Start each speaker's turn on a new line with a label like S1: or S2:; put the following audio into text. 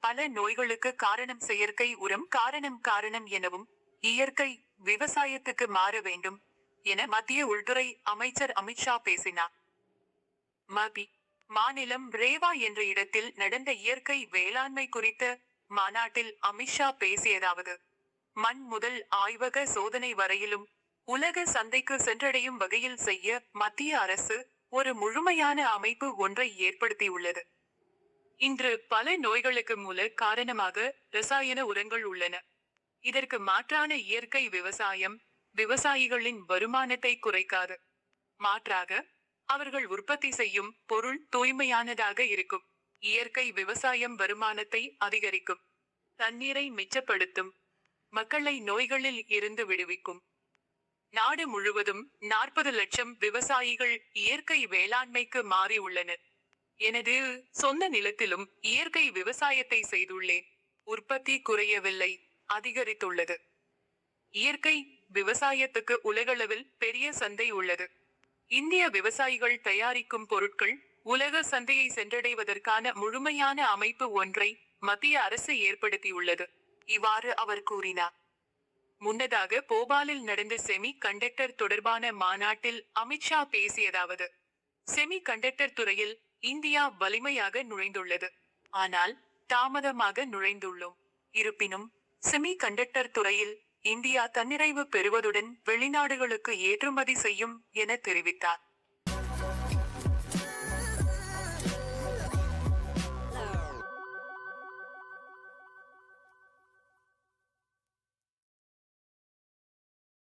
S1: பல நோய்களுக்கு காரணம் செயற்கை உரம் காரணம் காரணம் எனவும் இயற்கை விவசாயத்துக்கு மாற வேண்டும் என மத்திய உள்துறை அமைச்சர் அமித்ஷா பேசினார். மபி மாநிலம் ரேவா என்ற இடத்தில் நடந்த இயற்கை வேளாண்மை குறித்த மாநாட்டில் அமித்ஷா பேசியதாவது மண் முதல் ஆய்வக சோதனை வரையிலும் உலக சந்தைக்கு சென்றடையும் வகையில் செய்ய மத்திய அரசு ஒரு முழுமையான அமைப்பு ஒன்றை ஏற்படுத்தியுள்ளது. இன்று பல நோய்களுக்கு மூல காரணமாக ரசாயன உரங்கள் உள்ளன. இதற்கு மாற்றான இயற்கை விவசாயம் விவசாயிகளின் வருமானத்தை குறைக்காது. மாற்றாக அவர்கள் உற்பத்தி செய்யும் பொருள் தூய்மையானதாக இருக்கும். இயற்கை விவசாயம் வருமானத்தை அதிகரிக்கும். தண்ணீரை மிச்சப்படுத்தும். மக்களை நோய்களில் இருந்து விடுவிக்கும். நாடு முழுவதும் நாற்பது லட்சம் விவசாயிகள் இயற்கை வேளாண்மைக்கு மாறி உள்ளனர் எனது சொந்த நிலத்திலும் இயற்கை விவசாயத்தை செய்துள்ளேன். உற்பத்தி குறையவில்லை அதிகரித்துள்ளது. இயற்கை விவசாயத்துக்கு உலகளவில் பெரிய சந்தை உள்ளது. இந்திய விவசாயிகள் தயாரிக்கும் பொருட்கள் உலக சந்தையை சென்றடைவதற்கான முழுமையான அமைப்பு ஒன்றை மத்திய அரசு ஏற்படுத்தியுள்ளது இவ்வாறு அவர் கூறினார். முன்னதாக போபாலில் நடந்த செமி கண்டக்டர் தொடர்பான மாநாட்டில் அமித்ஷா பேசியதாவது செமி கண்டக்டர் துறையில் இந்தியா வலிமையாக நுழைந்துள்ளது. ஆனால் தாமதமாக நுழைந்துள்ளோம். இருப்பினும் செமி கண்டக்டர் துறையில் இந்தியா தன்னிறைவு பெறுவதுடன் வெளிநாடுகளுக்கு ஏற்றுமதி செய்யும் என தெரிவித்தார்.